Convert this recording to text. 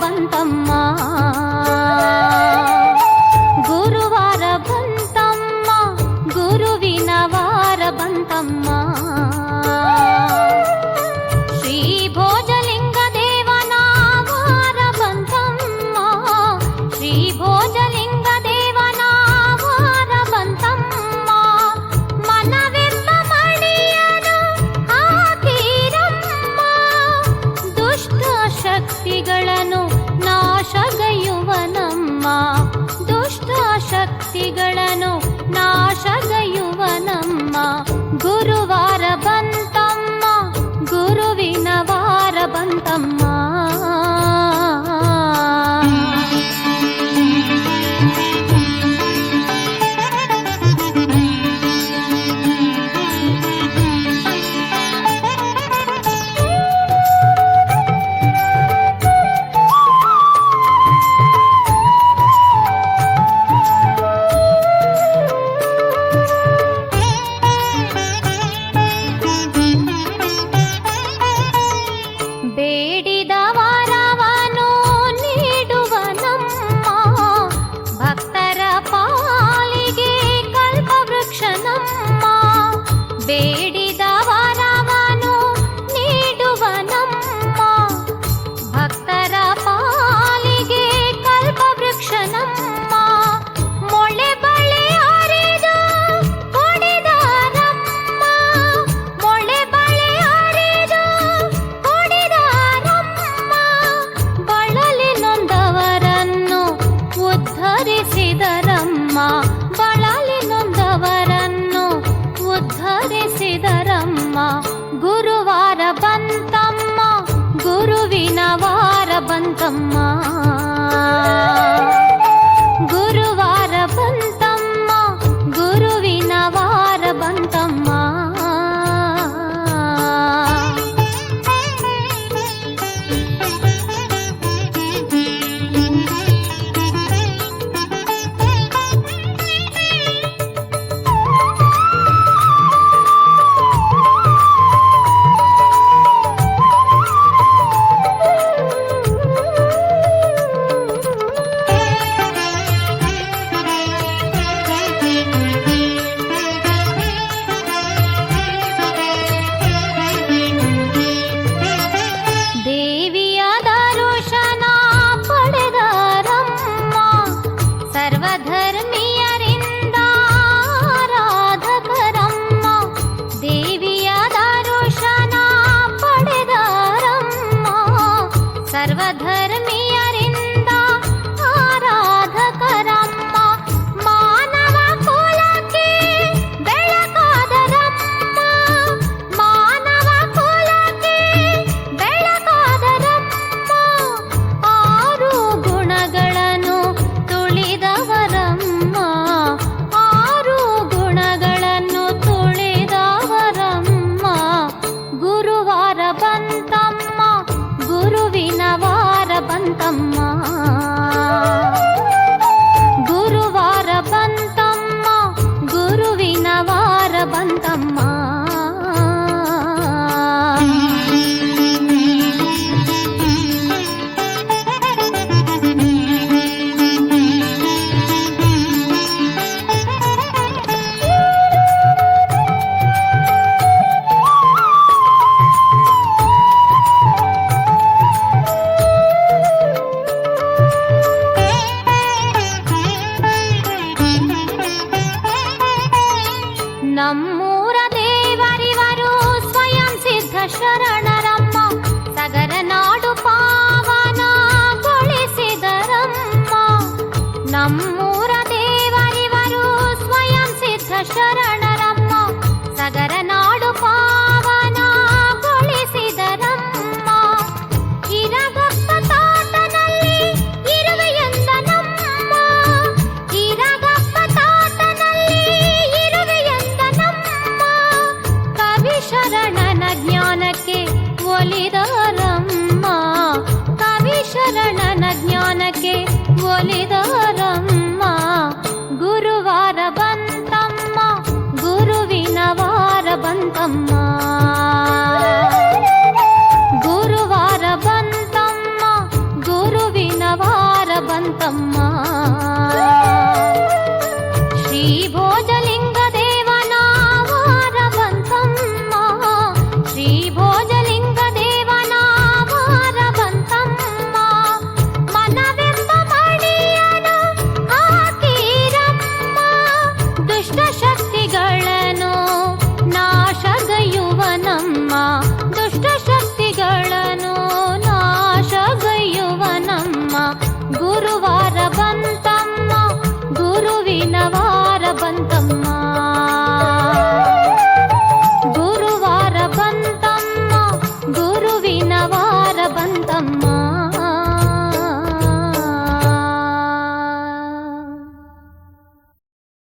బంతమ్మా. ಬೇಡಿ ಉದ್ಧರಿಸಿದರಮ್ಮ ಬಳಲಿ ನೊಂದವರನ್ನು ಉದ್ಧರಿಸಿದರಮ್ಮ ಗುರುವಾರ ಬಂತಮ್ಮ ಗುರುವಿನ ವಾರ ಬಂತಮ್ಮ me தம் श्रीभोज